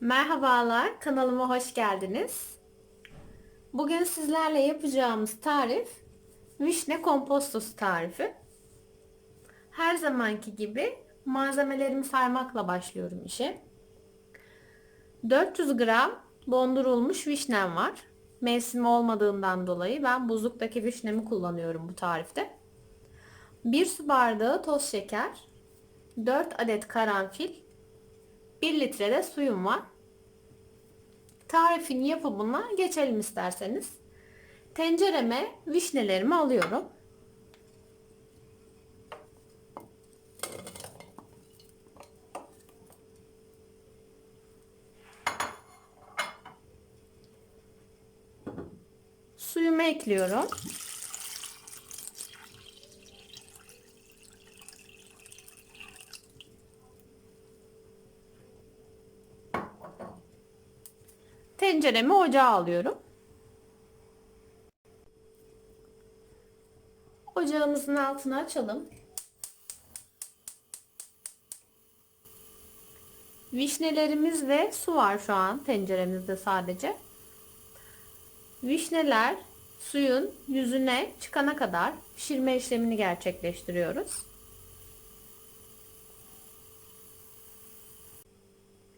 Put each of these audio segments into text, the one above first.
Merhabalar, kanalıma hoş geldiniz. Bugün sizlerle yapacağımız tarif vişne kompostosu tarifi. Her zamanki gibi malzemelerimi saymakla başlıyorum işe. 400 gram dondurulmuş vişnem var. Mevsimi olmadığından dolayı ben buzluktaki vişnemi kullanıyorum bu tarifte. 1 su bardağı toz şeker, 4 adet karanfil, 1 litre de suyum var. Tarifin yapımına geçelim isterseniz. Tencereme vişnelerimi alıyorum. Suyumu ekliyorum. Tenceremi ocağa alıyorum. Ocağımızın altını açalım. Vişnelerimiz ve su var şu an tenceremizde sadece. Vişneler suyun yüzüne çıkana kadar pişirme işlemini gerçekleştiriyoruz.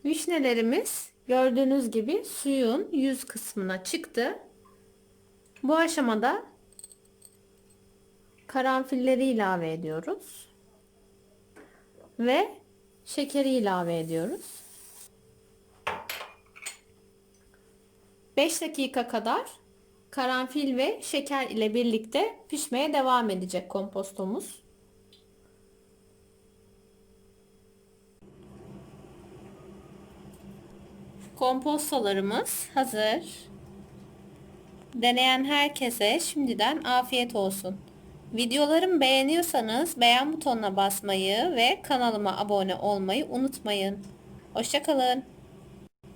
Vişnelerimiz gördüğünüz gibi suyun yüz kısmına çıktı. Bu aşamada karanfilleri ilave ediyoruz. Ve şekeri ilave ediyoruz. 5 dakika kadar karanfil ve şeker ile birlikte pişmeye devam edecek kompostomuz. Kompostolarımız hazır. Deneyen herkese şimdiden afiyet olsun. Videolarımı beğeniyorsanız beğen butonuna basmayı ve kanalıma abone olmayı unutmayın. Hoşçakalın.